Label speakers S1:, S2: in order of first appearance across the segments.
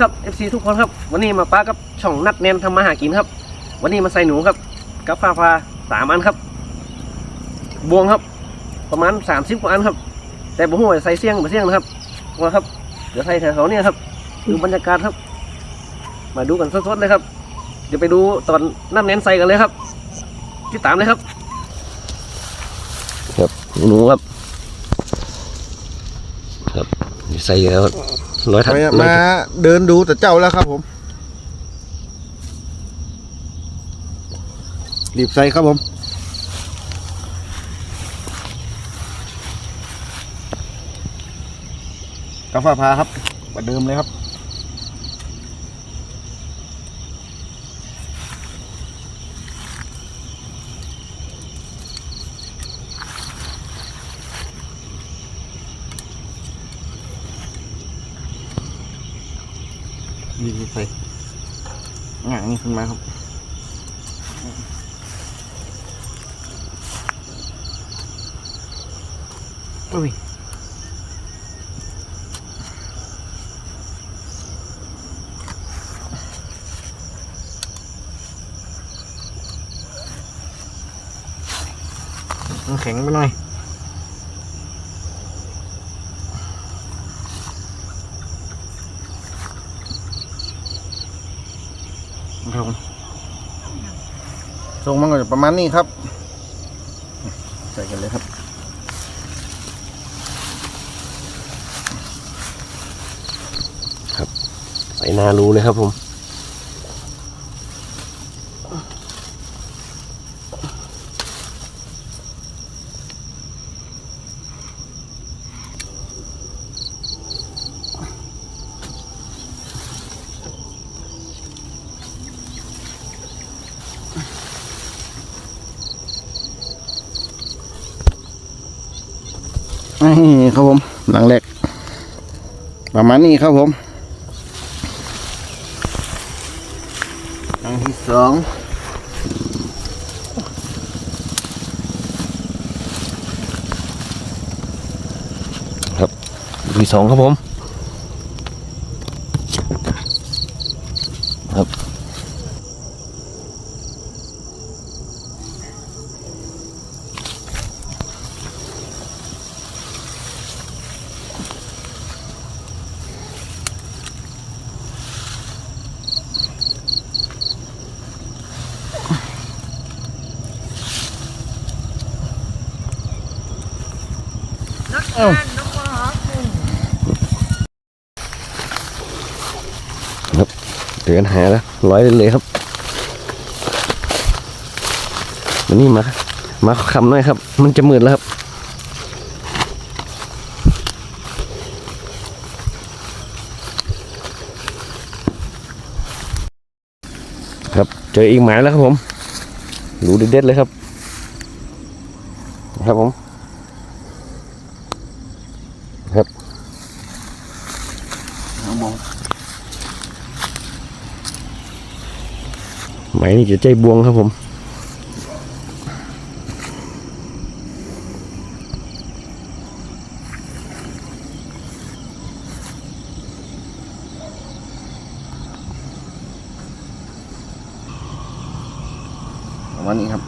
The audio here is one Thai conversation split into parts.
S1: ครับ FC ทุกคนครับ วันนี้มาป้ากับช่องนัดแนนทำมาหากินครับ วันนี้มาใส่หนูครับกับฟ้าฟ้าสามอันครับ บวงครับ ประมาณ30กว่าอันครับ แต่บ่ฮู้ว่าใส่เสียงบ่เสียงนะครับว่าครับ เดี๋ยวใส่แถวๆเนี้ครับดูบรรยากาศครับ มาดูกันสดๆเลยครับ เดี๋ยวไปดูตอนนัดแนนใส่กันเลยครับติดตามเลยครับ ครับหนูครับ ครับใส่แล้ว ร้อยถัด
S2: มามา เดินดูแต่เจ้าแล้วครับผม รีบใส่ครับผมกาแฟพาครับเหมือนเดิมเลยครับ นี่ใส่งางนี่ขึ้นมาครับ อุ้ยมันแข็งไปหน่อย ครับทรงมันก็จะประมาณนี้ครับ ใส่กันเลยครับ ครับ
S1: ใส่นารูเลยครับผม
S2: ครับผม หลังแรก ประมาณนี้ครับผม หลังที่สอง
S1: ครับที่สองครับผม เดือนหาแล้วร้อยเลยครับวันนี้มามาคำหน่อยครับ มันจะมืดแล้วครับครับเจออีกหมายแล้วครับผม ดูเด็ดๆเลยครับ ครับผม
S2: ครับผม
S1: หมายนี่จะใจบวงครับผม
S2: ประมาณนี้ครับ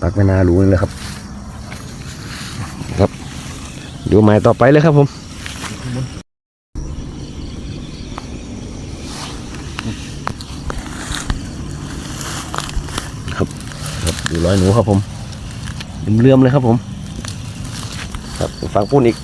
S1: ปักไม่นารู้เลยครับครับ ดูหมายต่อไปเลยครับผมครับครับดูร้อยหนูครับผมเลื่อมๆเลยครับผม ครับฟังปุ้นอีก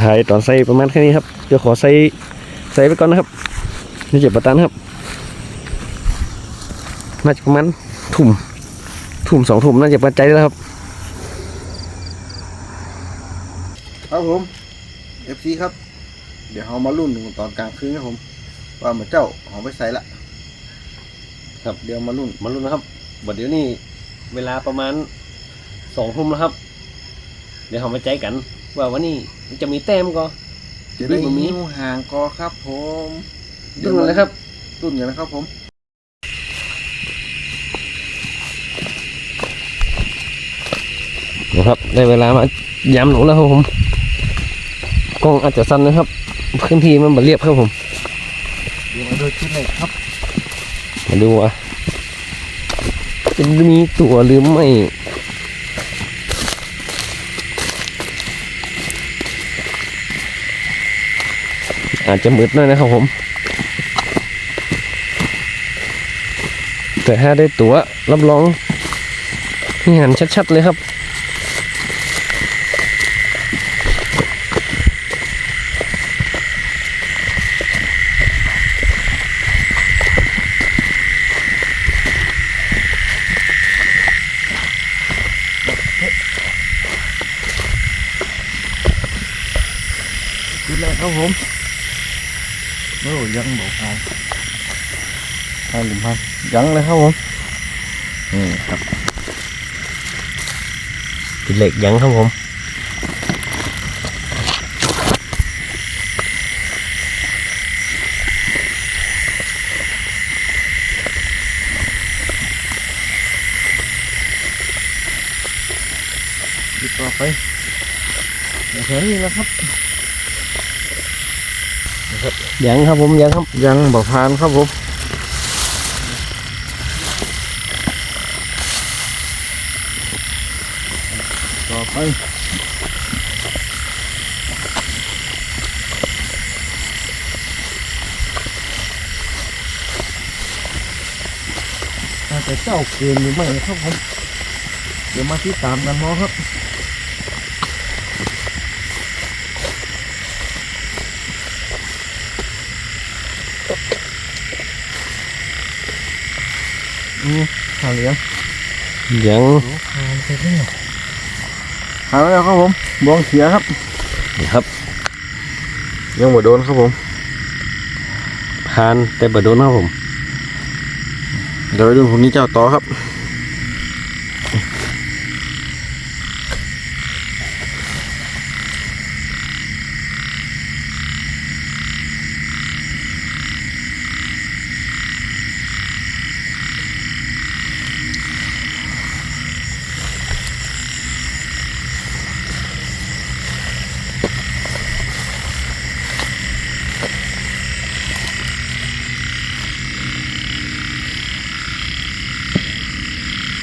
S1: ครับสุดท้ายตอนใส่ประมาณแค่นี้ครับเดี๋ยวขอใส่ใส่ไปก่อนนะครับนี่เจ็บประตันครับน่าจะประมาณถุ่มถุ่มสองถุ่มน่าจะปัจจัยแล้วครับ
S2: ครับผม FC ครับ เดี๋ยวเรามาลุ้นตอนกลางคืนครับผม ว่าเหมาเจ้าเอาไปใส่ละ
S1: ครับ
S2: เดี๋ยวมาลุ้น
S1: มาลุ้นนะครับบัดเดี๋ยวนี้เวลาประมาณสองทุ่มแล้วครับ เดี๋ยวเรามาใจกันว่าวันนี้ มันจะมีแต้มก็
S2: จะได้
S1: ลุ้นบ่มี
S2: นิ้วห่างกอครับผม
S1: ลุ้นกันเลยครับ
S2: ลุ้นกันนะครับผม
S1: นะครับ ได้เวลามายำหนูแล้วครับผม กล้องอาจจะสั้นนะครับพื้นที่มันบเรียบครับผม
S2: เดี๋ยวมาดูชุดเลยครับ
S1: มาดูว่าจะมีตัวหรือไม่ อาจจะมืดหน่อยนะครับผม แต่ถ้าได้ตัวรับรองนี่หันชัดๆเลยครับ
S2: ครับผม โอ้ยังบอกพายพายหรือพายยังเลยครับผมนี่ครับ
S1: ติดเหล็ก ยังครับผมยังครับยังบ
S2: อกพานครับผมต่อไปอาจจะเจ้าเกินหรือไม่ครับผมเดี๋ยวมาที่ตามกันเนาะครับ หาเหลือง
S1: ยัง
S2: หาไปเรื่อยหาแล้วครับผมบองเสียครับ
S1: นะครับ
S2: ยังบ่โดนครับผม
S1: ผ่านแต่บโดนครับผม
S2: เดี๋ยวไปดูผมนี้เจ้าต่อครับ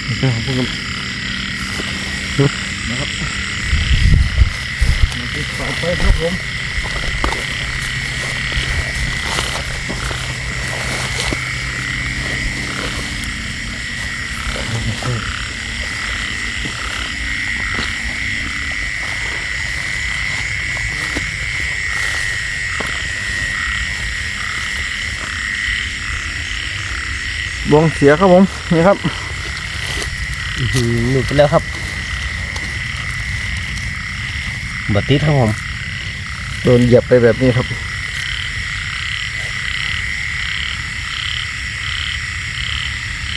S2: โอเคครับผมนะครับมาที่ต่อไปครับผมบวงเสียครับผม นี่ครับ
S1: หลุดไปแล้วครับ บัติดครับผม
S2: โดนเหยียบไปแบบนี้ครับ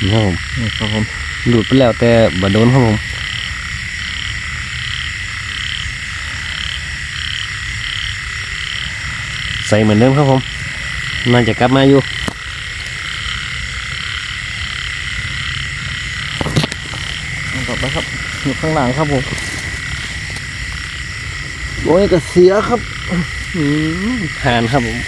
S1: นี่ครับผม
S2: นี่ครับผม
S1: หลุดไปแล้วแต่บโดนครับผมใส่เหมือนเดิมครับผมน่าจะกลับมาอยู่
S2: เอาต่อไปครับอยู่ข้างหลังครับผม โอ้ยก็เสียครับ
S1: หานครับผม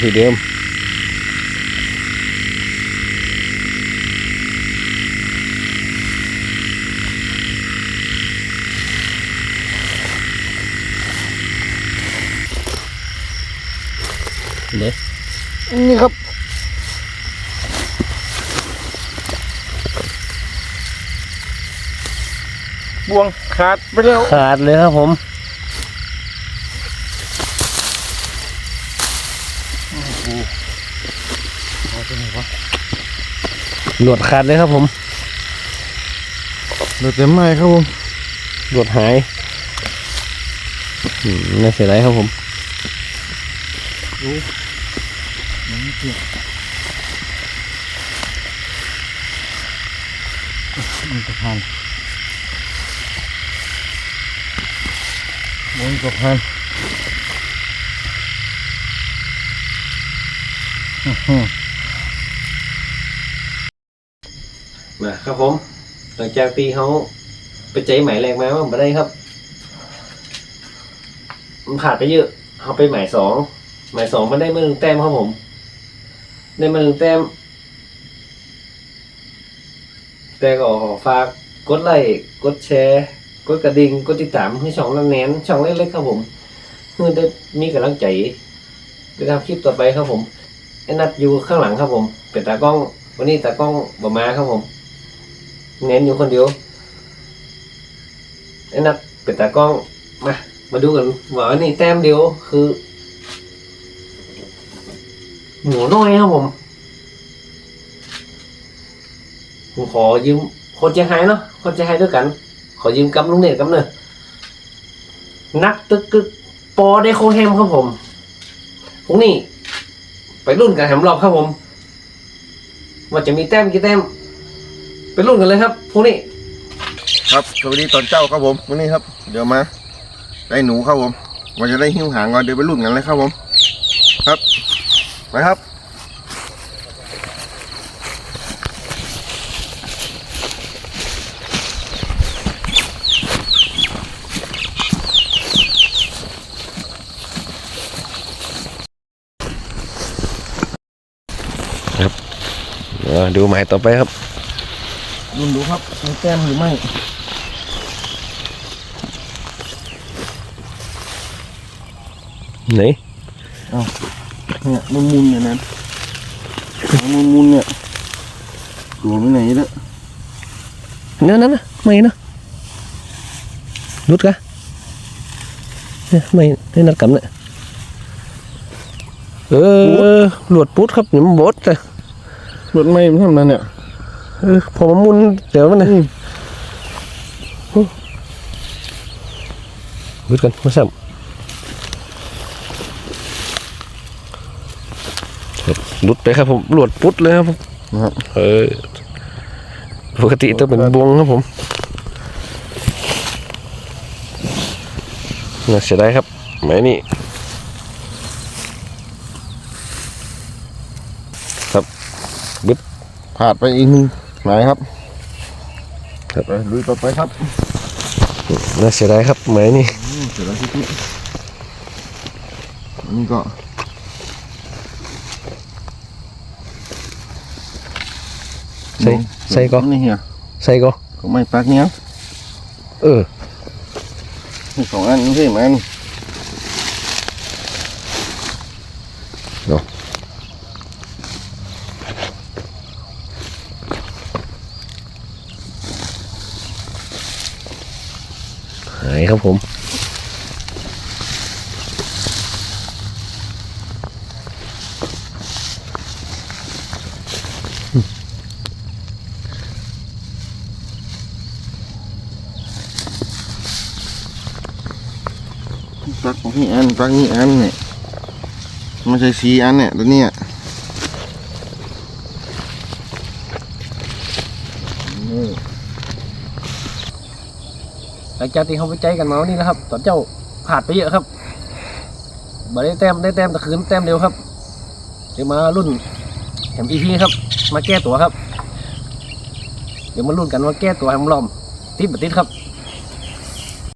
S1: ทีเดิมเด็
S2: นี่ครับ บวงขาดไปแล้ว
S1: ขาดเลยครับผม
S2: ห
S1: ลวดขาดเลยครับผม
S2: เหลือแต่ไม้ครับผม
S1: หลวดหายอืมน่าเสียดายครับผม
S2: นี่เกี่ยวมันก็พันมันก็พันอื้อหือ
S1: นะครับผม หลังจากตีเขาไปใจหมายแรงมาว่าไม่ได้ครับ มันขาดไปเยอะเขาไปหมายสองหมายสองมันได้มาหนึ่งแต้มครับผม ได้มาหนึ่งแต้ม แต่ก็ฝากกดไลค์กดแชร์ กดกระดิ่งกดติดตามให้ช่องลังแนนช่องเล็กๆครับผมเพื่อได้มีกำลังใจไปทำคลิปต่อไปครับผมไอ้นัดอยู่ข้างหลังครับผม เป็นตากล้องวันนี้ตากล้องบอมาครับผม เน้นอยู่คนเดียวไอ้นัดเป็นตากล้องมามาดูกันว่าวันนี้แต้มเดียวคือ หมูน้อยครับผม ผมขอยืมคนใหายเนาะคนใหายด้วยกัน ขอยืมกำลุงเนตกำเนอะนักตึกกึกปอได้โคแฮมครับผมพวกนี้ ไปรุ่นกันแฮมรอบครับผมว่าจะมีแต้มกี่แต้ม ไปรุ่นกันเลยครับพวกนี้
S2: ครับสวัสดีตอนเจ้าครับผมวันนี้ครับ เดี๋ยวมาได้หนูครับผมว่าจะได้หิ้วหางก่อนเดี๋ยวไปรุ่นกันเลยครับผม ครับไปครับ
S1: ดูหมายต่อไปครับ
S2: รุ่นดูครับมีแต้มหรือไม่
S1: ไหน
S2: เนี่ยมุนมุนๆเนี่ยนะมุนมุนๆเนี่ยตัวไปไหนแล้ว
S1: นั่นนั่นนะไม่นะรุดกะเนี่ยไม่ได้นัดกันเนี่ยเออหลวดปุ๊ดครับเนี่ยมันบดแต่
S2: รถไม่มันทำนั่นเนี่ย
S1: เออพอมันมุนเดี๋ยวมันเนี่ยรุดกันมาซ้ำหลุดไปครับผมหลวดปุ๊ดเลยครับผม
S2: นะครับ
S1: เออปกติต้องเป็นบวงครับผมน่าเสียดายครับไม้นี่
S2: พลาดไปอีกหนึ่ง หมายครับ
S1: ครับ
S2: ไปลุยต่อไปครับ
S1: น่าเสียดายครับไม้นี่
S2: อืมเสร็จแล้วที่นี่อันนี้ก็
S1: ใส่ใส่ก็
S2: นี่เฮีย
S1: ใส่ก็
S2: ก็ไม่ปักเนี้ย
S1: เออ
S2: มีสองอันนี่ใช่ไหมน
S1: หาย ครับผม
S2: ปักของพี่อันปักนี่อันเนี่ยไม่ใช่สีอันเนี่ยตัวเนี้ยนี่
S1: หลังจากที่เขาไปใจกันมาวันนี้นะครับ ตอนเจ้าขาดไปเยอะครับบ่ได้แต้มได้แต้มแต่คืนแต้มเดียวครับเดี๋ยวมารุ่นแหมอีพีครับ มาแก้ตัวครับ เดี๋ยวมารุ่นกันว่าแก้ตัวแหมลอมติดบัติดครับ